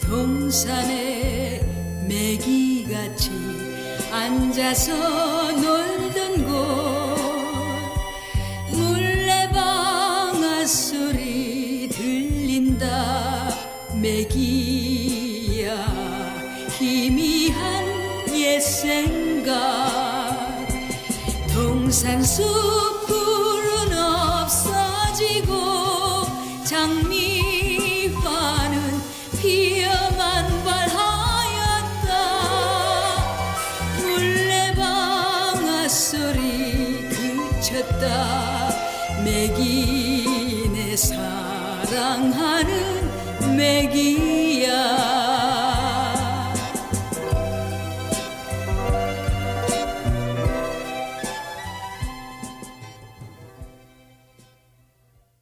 동산에 메기같이 앉아서 놀던 곳. 물레방아 소리 들린다 메기야. 희미한 옛 생각. 동산 숲풀은 없어지고 장미 화 그쳤다. 맥이 네 사랑하는 맥이야